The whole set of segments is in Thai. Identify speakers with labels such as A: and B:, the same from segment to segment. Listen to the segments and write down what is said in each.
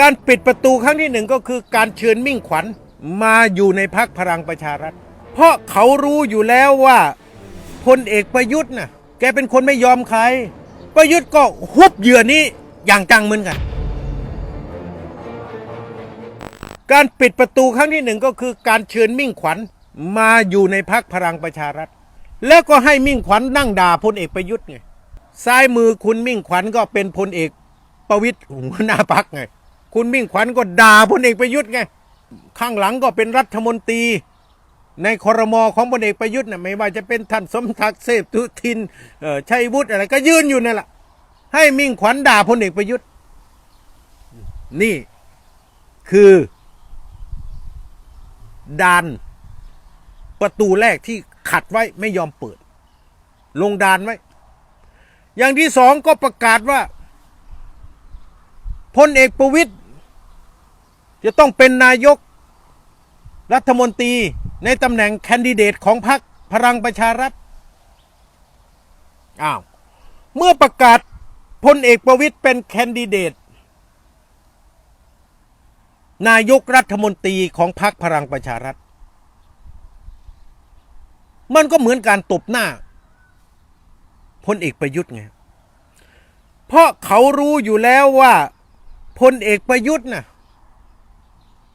A: การปิดประตูครั้งที่หนึ่งก็คือการเชิญมิ่งขวัญมาอยู่ในพักพลังประชารัฐ เพราะเขารู้อยู่แล้วว่าพลเอกประยุทธ์น่ะแกเป็นคนไม่ยอมใคร ประยุทธ์ก็ฮุบเหยื่อนี้อย่างจังเหมือนกัน การปิดประตูครั้งที่หนึ่งก็คือการเชิญมิ่งขวัญมาอยู่ในพักพลังประชารัฐ แล้วก็ให้มิ่งขวัญนั่งด่าพลเอกประยุทธ์ไงซ้ายมือคุณมิ่งขวัญก็เป็นพลเอกประวิตยหัวหน้าพักไง คุณมิ่งขวัญก็ด่าพลเอกประยุทธ์ไง ข้างหลังก็เป็นรัฐมนตรี ในครมอของพลเอกประยุทธ์นะไม่ว่าจะเป็นท่านสมศักดิ์เสพทุทินชัยวุฒิอะไรก็ยืนอยู่นั่นแหละให้มิ่งขวัญด่าพลเอกประยุทธ์ นี่คือดานประตูแรกที่ขัดไว้ไม่ยอมเปิด ลงดานไว้ อย่างที่สองก็ประกาศว่าพลเอกประวิตย จะต้องเป็นนายกรัฐมนตรีในตำแหน่งแคนดิเดตของพรรคพลังประชารัฐอ้าวเมื่อประกาศพลเอกประวิตยเป็นแคนดิเดต นายกรัฐมนตรีของพรรคพลังประชารัฐ มันก็เหมือนการตบหน้าพลเอกประยุทธ์ไง เพราะเขารู้อยู่แล้วว่าพลเอกประยุทธ์น่ะ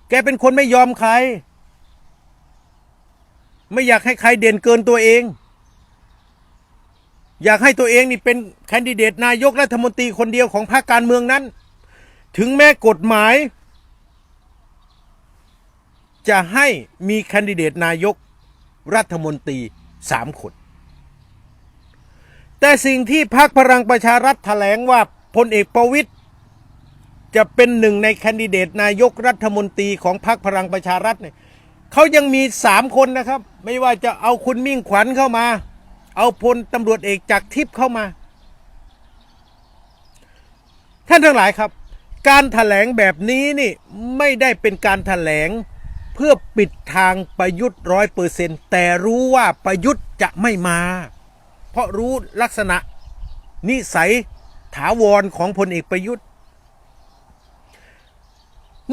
A: แกเป็นคนไม่ยอมใคร ไม่อยากให้ใครเด่นเกินตัวเอง อยากให้ตัวเองนี่เป็นแคนดิเดตนายกรัฐมนตรีคนเดียวของพรรคการเมืองนั้น ถึงแม้กฎหมาย จะให้มีแคนดิเดตนายกรัฐมนตรีสามคน แต่สิ่งที่พรรคพลังประชารัฐแถลงว่าพลเอกประวิตย จะเป็นหนึ่งในแคนดิเดตนายกรัฐมนตรีของพรรคพลังประชารัฐเนี่ยเขายังมีสามคนนะครับ ไม่ว่าจะเอาคุณมิ่งขวัญเข้ามา เอาพลตำรวจเอกจากทิพย์เข้ามา ท่านทั้งหลายครับ การถแถลงแบบนี้นี่ไม่ได้เป็นการถแถลงเพื่อปิดทางประยุทธ์ร้อยเปอร์เซ็นแต่รู้ว่าประยุทธ์จะไม่มา เพราะรู้ลักษณะนิสัยถาวรของพลเอกประยุทธ์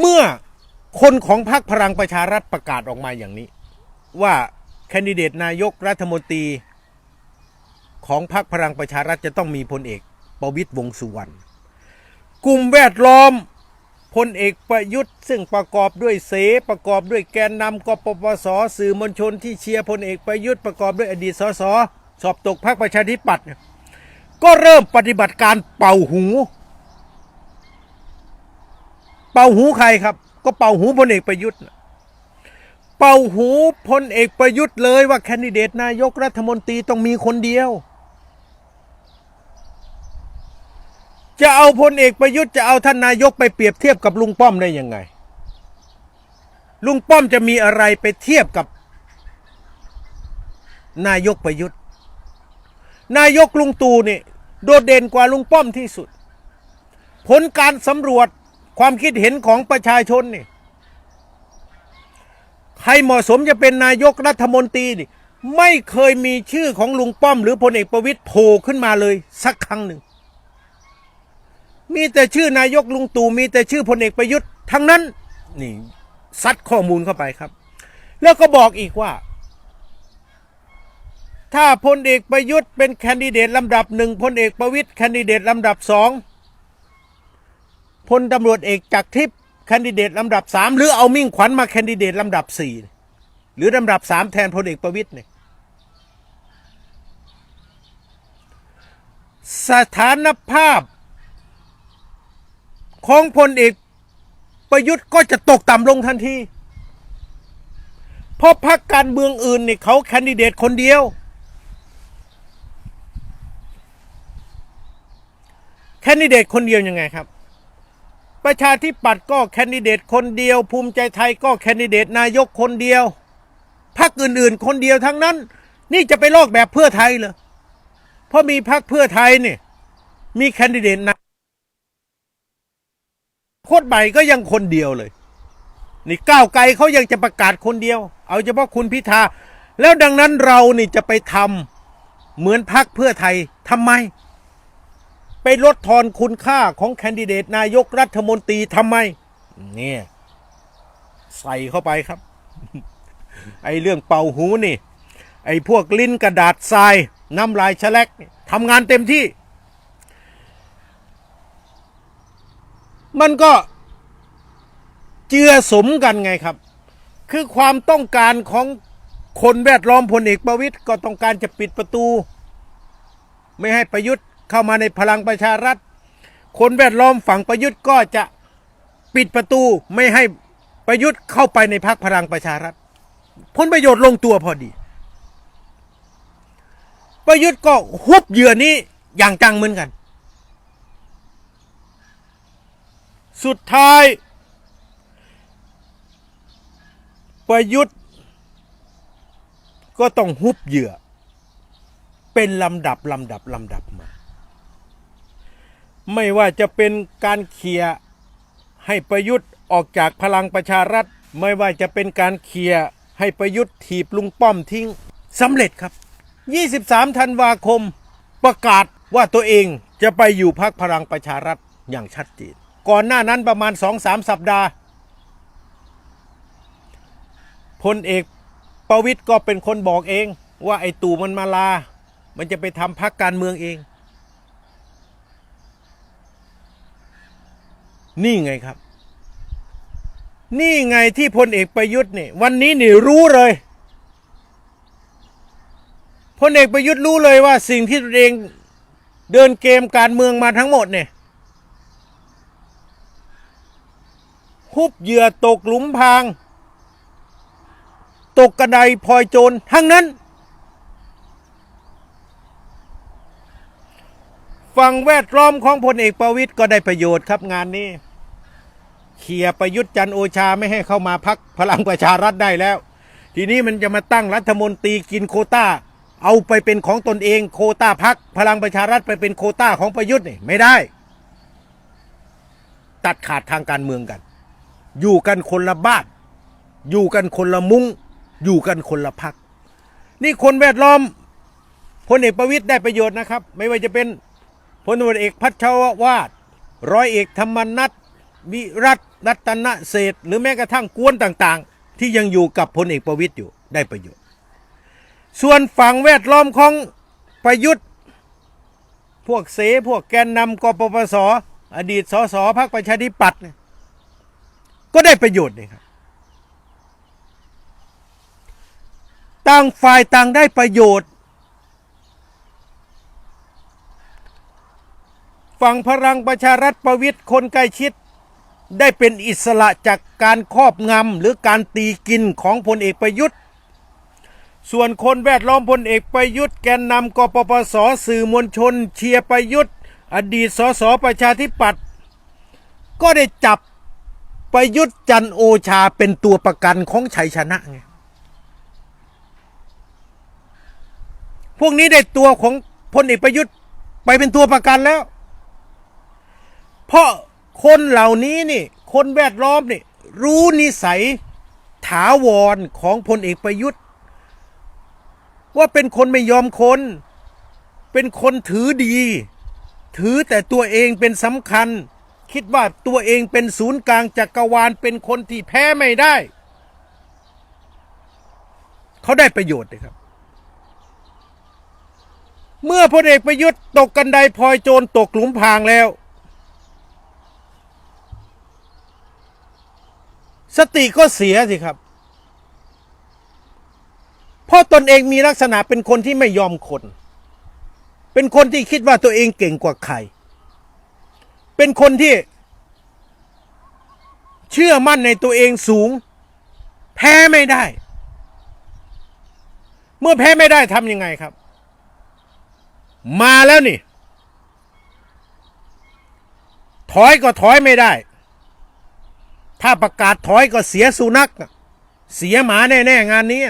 A: เมื่อคนของพรรคพลังประชารัฐประกาศออกมาอย่างนี้ ว่าแคนดิเดตนายกรัฐมนตรี ของพรรคพลังประชารัฐจะต้องมีพลเอกประวิตยวงสุวรรณกลุ่มแวดล้อมพลเอกประยุทธ์ซึ่งประกอบด้วยเสประกอบด้วยแกนนำกปปสสื่อมวลชนที่เชียร์พลเอกประยุทธ์ประกอบด้วยอดีตสสสอบตกพรรคประชาธิปัตย์ก็เริ่มปฏิบัติการเป่าหู เป่าหูใครครับ ก็เป่าหูพลเอกประยุทธ์ เป่าหูพลเอกประยุทธ์เลยว่าแคนดิเดตนายกรัฐมนตรีต้องมีคนเดียว จะเอาพลเอกประยุทธ์จะเอาท่านนายกไปเปรียบเทียบกับลุงป้อมได้ยังไง ลุงป้อมจะมีอะไรไปเทียบกับ นายกประยุทธ์ นายกลุงตู่นี่โดดเด่นกว่าลุงป้อมที่สุด ผลการสำรวจ ความคิดเห็นของประชาชนนี่ใครเหมาะสมจะเป็นนายกรัฐมนตรีนี่ไม่เคยมีชื่อของลุงป้อม หรือพลเอกประวิตยโผล่ขึ้นมาเลย สักครั้งหนึ่ง มีแต่ชื่อนายกลุงตู่มีแต่ชื่อพลเอกประยุทธ์ทั้งนั้นนี่ซัดข้อมูลเข้าไปครับ แล้วก็บอกอีกว่า ถ้าพลเอกประยุทธ์เป็นแคนดิเดตลำดับหนึ่งพลเอกประวิตยแคนดิเดตลำดับสอง พลตำรวจเอกจากทิพย์แคนดิเดตลำดับสามหรือเอามิ่งขวัญมาแคนดิเดตลำดับสี่หรือลำดับสามแทนพลเอกประวิตยเนี่ยสถานภาพ ของพลเอกประยุทธ์ก็จะตกต่ำลงทันที เพราะพรรคการเมืองอื่นเนี่ยเขาแคนดิเดตคนเดียว แคนดิเดตคนเดียวยังไงครับ ประชาธิปัตย์ก็แคนดิเดตคนเดียว ภูมิใจไทยก็แคนดิเดตนายกคนเดียวพรรคอื่นๆ คนเดียวทั้งนั้น นี่จะไปลอกแบบเพื่อไทยเหรอเพราะมีพรรคเพื่อไทยเนี่ยมีแคนดิเดตนะโคตรใหม่ก็ยังคนเดียวเลย นี่ก้าวไกลเขายังจะประกาศคนเดียว เอาเฉพาะคุณพิธาแล้วดังนั้นเรานี่จะไปทำเหมือนพักเพื่อไทยทำไม ไปลดทอนคุณค่าของแคนดิเดตนายกรัฐมนตรีทำไม เนี่ย ใส่เข้าไปครับ ไอเรื่องเป่าหูนี่ ไอพวกลิ้นกระดาษทราย น้ำลายแฉลกทำงานเต็มที่ มันก็เจือสมกันไงครับ คือความต้องการของคนแวดล้อมพลเอกประวิตยก็ต้องการจะปิดประตู ไม่ให้ประยุทธ์ เข้ามาในพลังประชารัฐ คนแวดล้อมฝั่งประยุทธ์ก็จะปิดประตูไม่ให้ประยุทธ์เข้าไปในพรรคพลังประชารัฐผลประโยชน์ลงตัวพอดี ประยุทธ์ก็ฮุบเหยื่อนี้อย่างจังเหมือนกัน สุดท้าย ประยุทธ์ ก็ต้องฮุบเหยื่อ เป็นลำดับลำดับลำดับมา ไม่ว่าจะเป็นการเคลียร์ให้ประยุทธ์ออกจากพลังประชารัฐ ไม่ว่าจะเป็นการเคลียร์ให้ประยุทธ์ถีบลุงป้อมทิ้งสำเร็จครับ 23 ธันวาคมประกาศว่าตัวเองจะไปอยู่พักพลังประชารัฐอย่างชัดเจนก่อนหน้านั้นประมาณ 2-3 สัปดาห์พลเอกประวิตยก็เป็นคนบอกเอง ว่าไอ้ตู่มันมาลา มันจะไปทำพักการเมืองเอง นี่ไงครับ นี่ไงที่พลเอกประยุทธ์เนี่ยวันนี้นี่รู้เลยพลเอกประยุทธ์รู้เลยว่าสิ่งที่ตัวเองเดินเกมการเมืองมาทั้งหมดเนี่ยฮุบเหยื่อตกหลุมพราง ตกกระไดพลอยโจรทั้งนั้น ฝั่งแวดล้อมของพลเอกประวิตยก็ได้ประโยชน์ครับงานนี้ เขียประยุทธ์จันโอชาไม่ให้เข้ามาพักพลังประชารัฐได้แล้ว ทีนี้มันจะมาตั้งรัฐมนตรีกินโคต้า เอาไปเป็นของตนเองโคต้าพักพลังประชารัฐไปเป็นโคต้าของประยุทธ์นี่ไม่ได้ ตัดขาดทางการเมืองกัน อยู่กันคนละบ้านอยู่กันคนละมุง้งอยู่กันคนละพัก นี่คนแวดล้อมพลเอกประวิตยได้ประโยชน์นะครับ ไม่ว่าจะเป็นพลตำรวจเอกพัชรวาดร้อยเอกธรรมนัฐ วิรัตรัตนเศรษฐหรือแม้กระทั่งกวนต่างๆ ที่ยังอยู่กับพลเอกประวิตยอยู่ได้ประโยชน์ ส่วนฝั่งแวดล้อมของประยุทธ์ พวกเสพวกแกนนำกปปสอดีตสสพรรคประชาธิปัตย์ก็ได้ประโยชน์นี่ครับต่างฝ่ายต่างได้ประโยชน์ ฝั่งพลังประชารัฐประวิทย์คนใกล้ชิด ได้เป็นอิสระจากการครอบงำหรือการตีกินของพลเอกประยุทธ์ ส่วนคนแวดล้อมพลเอกประยุทธ์ แกนนำกปปสสื่อมวลชน เชียร์ประยุทธ์ อดีตสสประชาธิปัตย์ก็ได้จับประยุทธ์จันโอชาเป็นตัวประกันของชัยชนะไงพวกนี้ได้ตัวของพลเอกประยุทธ์ไปเป็นตัวประกันแล้ว เพราะ คนเหล่านี้นี่ คนแวดล้อมนี่ รู้นิสัยถาวรของพลเอกประยุทธ์ ว่าเป็นคนไม่ยอมคน เป็นคนถือดี ถือแต่ตัวเองเป็นสำคัญ คิดว่าตัวเองเป็นศูนย์กลางจักรวาลเป็นคนที่แพ้ไม่ได้ เขาได้ประโยชน์เลยครับ เมื่อพลเอกประยุทธ์ตกกันไดพลอยโจรตกหลุมพรางแล้ว สติก็เสียสิครับเพราะตนเองมีลักษณะเป็นคนที่ไม่ยอมคน เป็นคนที่คิดว่าตัวเองเก่งกว่าใคร เป็นคนที่เชื่อมั่นในตัวเองสูง แพ้ไม่ได้ เมื่อแพ้ไม่ได้ทำยังไงครับ มาแล้วนี่ ถอยก็ถอยไม่ได้ ถ้าประกาศถอยก็เสียสุนัขเสียหมาแน่ๆงานนี้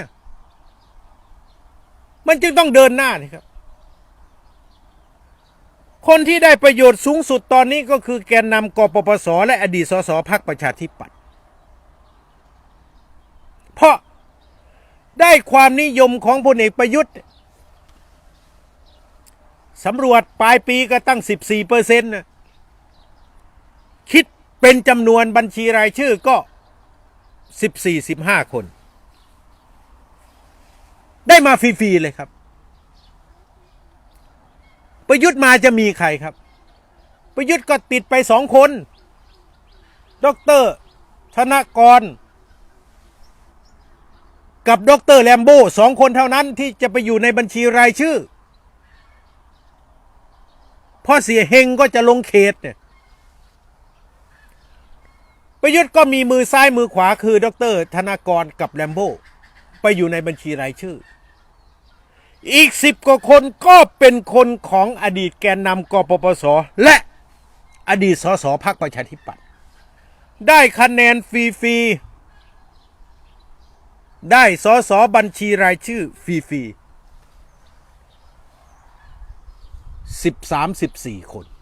A: มันจึงต้องเดินหน้านี่ครับ คนที่ได้ประโยชน์สูงสุดตอนนี้ก็คือแกนนำกปปส และอดีตสสพักประชาธิปัตย์เพราะได้ความนิยมของพลเอกประยุทธ์สำรวจปลายปีก็ตั้ง 14เปอร์เซ็นต์ เป็นจำนวนบัญชีรายชื่อก็ 14 15 คน ได้มาฟรี ๆ เลยครับ ประยุทธ์มาจะมีใครครับ ประยุทธ์ก็ติดไปสองคนดอกเตอรธนกร กับดรแลมโบ้สองคนเท่านั้นที่จะไปอยู่ในบัญชีรายชื่อเพ่อเสียเฮงก็จะลงเขตเนี่ย ประยุทธ์ก็มีมือซ้ายมือขวาคือดรธนากรกับแลมโบ้ไปอยู่ในบัญชีรายชื่อ อีกสิบกว่าคนก็เป็นคนของอดีตแกนนำกปปส และอดีตสสพักประชาธิปัตย์ได้คะแนนฟรีๆได้สอสบัญชีรายชื่อฟรีๆสิบสามสิบสี่คน